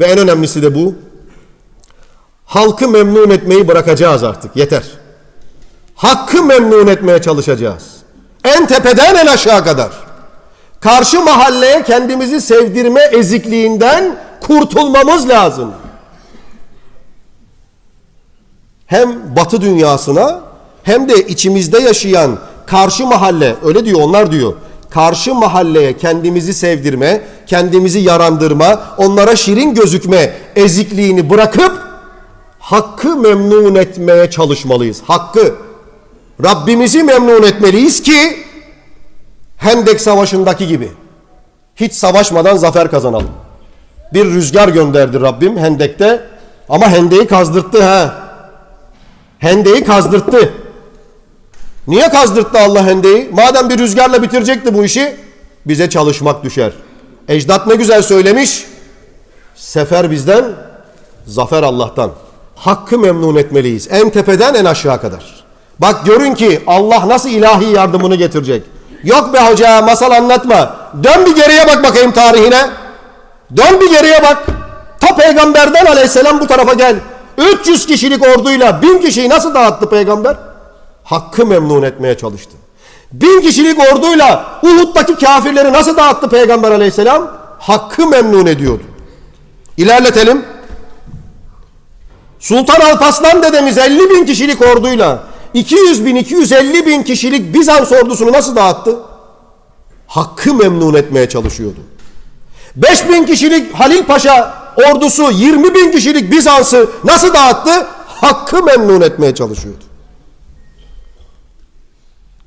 Ve en önemlisi de bu. Halkı memnun etmeyi bırakacağız artık. Yeter. Hakkı memnun etmeye çalışacağız. En tepeden en aşağı kadar. Karşı mahalleye kendimizi sevdirme ezikliğinden kurtulmamız lazım. Hem batı dünyasına hem de içimizde yaşayan karşı mahalle öyle diyor onlar diyor. Karşı mahalleye kendimizi sevdirme, kendimizi yarandırma, onlara şirin gözükme ezikliğini bırakıp hakkı memnun etmeye çalışmalıyız. Hakkı. Rabbimizi memnun etmeliyiz ki Hendek Savaşı'ndaki gibi hiç savaşmadan zafer kazanalım. Bir rüzgar gönderdi Rabbim Hendek'te ama Hendek'i kazdırttı ha. Hendeyi kazdırttı. Niye kazdırttı Allah hendeyi? Madem bir rüzgarla bitirecekti bu işi, bize çalışmak düşer. Ecdat ne güzel söylemiş. Sefer bizden, zafer Allah'tan. Hakkı memnun etmeliyiz. En tepeden en aşağı kadar. Bak görün ki Allah nasıl ilahi yardımını getirecek. Yok be hoca masal anlatma. Dön bir geriye bak bakayım tarihine. Dön bir geriye bak. Ta peygamberden aleyhisselam bu tarafa gel. 300 kişilik orduyla 1000 kişiyi nasıl dağıttı peygamber? Hakkı memnun etmeye çalıştı. 1000 kişilik orduyla Uhud'daki kafirleri nasıl dağıttı peygamber aleyhisselam? Hakkı memnun ediyordu. İlerletelim. Sultan Alparslan dedemiz 50 bin kişilik orduyla 200 bin 250 bin kişilik Bizans ordusunu nasıl dağıttı? Hakkı memnun etmeye çalışıyordu. 5 bin kişilik Halil Paşa ordusu 20 bin kişilik Bizans'ı nasıl dağıttı? Hakkı memnun etmeye çalışıyordu.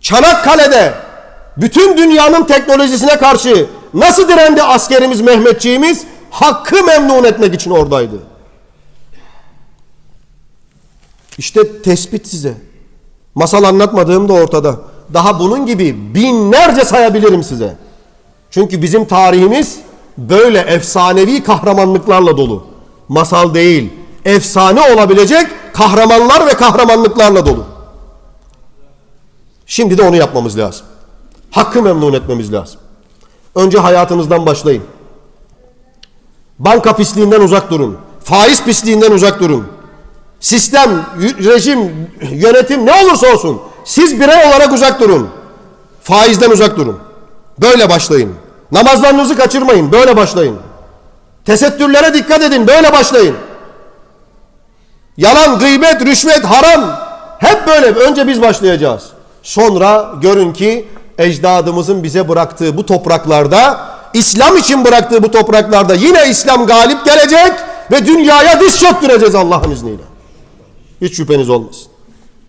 Çanakkale'de bütün dünyanın teknolojisine karşı nasıl direndi askerimiz Mehmetçiğimiz? Hakkı memnun etmek için oradaydı. İşte tespit size. Masal anlatmadığım da ortada. Daha bunun gibi binlerce sayabilirim size. Çünkü bizim tarihimiz böyle efsanevi kahramanlıklarla dolu. Masal değil, efsane olabilecek kahramanlar ve kahramanlıklarla dolu. Şimdi de onu yapmamız lazım. Hakkı memnun etmemiz lazım. Önce hayatınızdan başlayın. Banka pisliğinden uzak durun. Faiz pisliğinden uzak durun. Sistem, rejim, yönetim ne olursa olsun siz birey olarak uzak durun. Faizden uzak durun. Böyle başlayın. Namazlarınızı kaçırmayın. Böyle başlayın. Tesettürlere dikkat edin. Böyle başlayın. Yalan, gıybet, rüşvet, haram hep böyle. Önce biz başlayacağız. Sonra görün ki ecdadımızın bize bıraktığı bu topraklarda İslam için bıraktığı bu topraklarda yine İslam galip gelecek ve dünyaya diz çöktüreceğiz Allah'ın izniyle. Hiç şüpheniz olmasın.